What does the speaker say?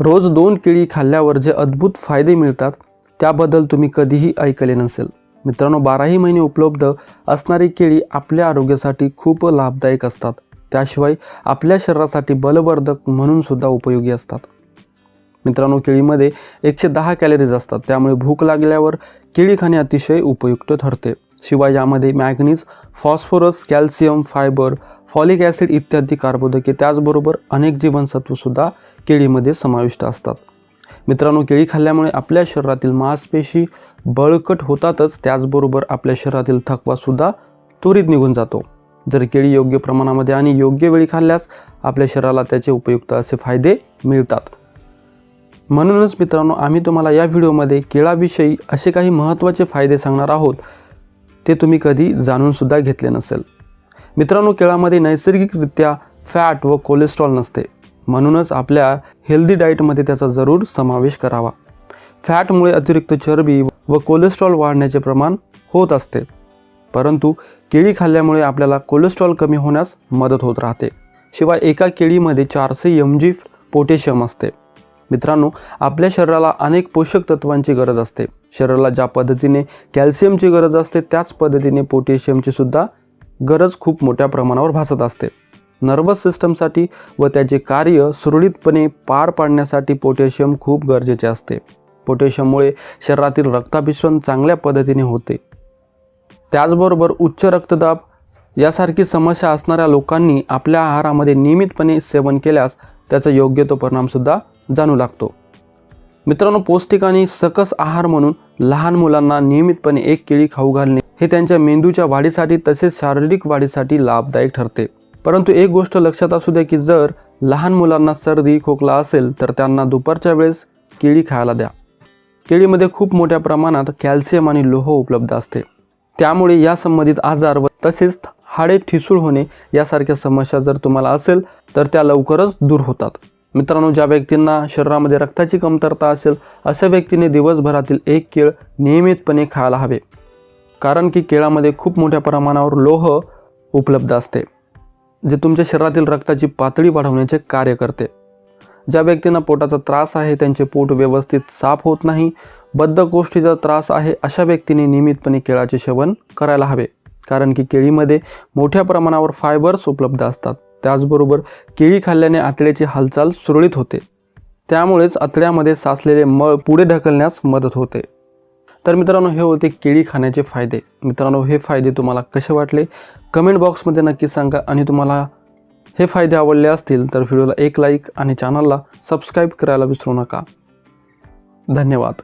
रोज दोन केळी खाल्ल्यावर जे अद्भुत फायदे मिळतात त्याबद्दल तुम्ही कधीही ऐकले नसेल. मित्रांनो बाराही महिने उपलब्ध असणारी केळी आपल्या आरोग्यासाठी खूप लाभदायक असतात. त्याशिवाय आपल्या शरीरासाठी बलवर्धक म्हणून सुद्धा उपयोगी असतात. मित्रांनो केळीमध्ये एकशे दहा कॅलरीज असतात. त्यामुळे भूक लागल्यावर केळी खाणे अतिशय उपयुक्त ठरते. शिवाय यामध्ये manganese phosphorus calcium fibre folic acid इत्यादी कार्बोदके त्याचबरोबर अनेक जीवनसत्वसुद्धा केळीमध्ये समाविष्ट असतात. मित्रांनो केळी खाल्ल्यामुळे आपल्या शरीरातील मांसपेशी बळकट होतातच त्याचबरोबर आपल्या शरीरातील थकवासुद्धा त्वरित निघून जातो. जर केळी योग्य प्रमाणामध्ये आणि योग्य वेळी खाल्ल्यास आपल्या शरीराला त्याचे उपयुक्त असे फायदे मिळतात. म्हणूनच मित्रांनो आम्ही तुम्हाला या व्हिडिओमध्ये केळाविषयी असे काही महत्त्वाचे फायदे सांगणार आहोत. ते तुम्ही कधी जाणूनसुद्धा घेतले नसेल. मित्रांनो केळामध्ये नैसर्गिकरित्या फॅट व कोलेस्ट्रॉल नसते. म्हणूनच आपल्या हेल्दी डाएटमध्ये त्याचा जरूर समावेश करावा. फॅटमुळे अतिरिक्त चरबी व कोलेस्ट्रॉल वाढण्याचे प्रमाण होत असते. परंतु केळी खाल्ल्यामुळे आपल्याला कोलेस्ट्रॉल कमी होण्यास मदत होत राहते. शिवाय एका केळीमध्ये चारशे एम जी पोटॅशियम असते. मित्रांनो आपल्या शरीराला अनेक पोषक तत्वांची गरज असते. शरीराला ज्या पद्धतीने कॅल्शियमची गरज असते त्याच पद्धतीने पोटॅशियमची सुद्धा गरज खूप मोठ्या प्रमाणावर भासत असते. नर्वस सिस्टमसाठी व त्याचे कार्य सुरळीतपणे पार पाडण्यासाठी पोटॅशियम खूप गरजेचे असते. पोटॅशियममुळे शरीरातील रक्ताभिश्रण चांगल्या पद्धतीने होते. त्याचबरोबर उच्च रक्तदाब यासारखी समस्या असणाऱ्या लोकांनी आपल्या आहारामध्ये नियमितपणे सेवन केल्यास त्याचा योग्य तो परिणामसुद्धा जाणू लागतो. मित्रांनो पौष्टिक आणि सकस आहार म्हणून लहान मुलांना नियमितपणे एक केळी खाऊ घालणे हे त्यांच्या मेंदूच्या वाढीसाठी तसेच शारीरिक वाढीसाठी लाभदायक ठरते. परंतु एक गोष्ट लक्षात असू द्या की जर लहान मुलांना सर्दी खोकला असेल तर त्यांना दुपारच्या वेळेस केळी खायला द्या. केळीमध्ये खूप मोठ्या प्रमाणात कॅल्शियम आणि लोह उपलब्ध असते. त्यामुळे या संबंधित आजार व तसेच हाडे ठिसूळ होणे यासारख्या समस्या जर तुम्हाला असेल तर त्या लवकरच दूर होतात. मित्रांनो ज्या व्यक्तींना शरीरामध्ये रक्ताची कमतरता असेल अशा व्यक्तीने दिवसभरातील एक केळ नियमितपणे खायला हवे. कारण की केळामध्ये खूप मोठ्या प्रमाणावर लोह उपलब्ध असते जे तुमच्या शरीरातील रक्ताची पातळी वाढवण्याचे कार्य करते. ज्या व्यक्तींना पोटाचा त्रास आहे त्यांचे पोट व्यवस्थित साफ होत नाही बद्धकोष्ठीचा त्रास आहे अशा व्यक्तीने नियमितपणे केळाचे सेवन करायला हवे. कारण की केळीमध्ये मोठ्या प्रमाणावर फायबर्स उपलब्ध असतात. त्याचबरोबर केळी खाल्ल्याने आतड्याची हालचाल सुरळीत होते. त्यामुळेच आतड्यामध्ये साचलेले मळ पुढे ढकलण्यास मदत होते. तर मित्रांनो हे होते केळी खाण्याचे फायदे. मित्रांनो हे फायदे तुम्हाला कसे वाटले? कमेंट बॉक्समध्ये नक्की सांगा आणि तुम्हाला हे फायदे आवडले असतील तर व्हिडिओला एक लाईक आणि चॅनलला सबस्क्राईब करायला विसरू नका. धन्यवाद.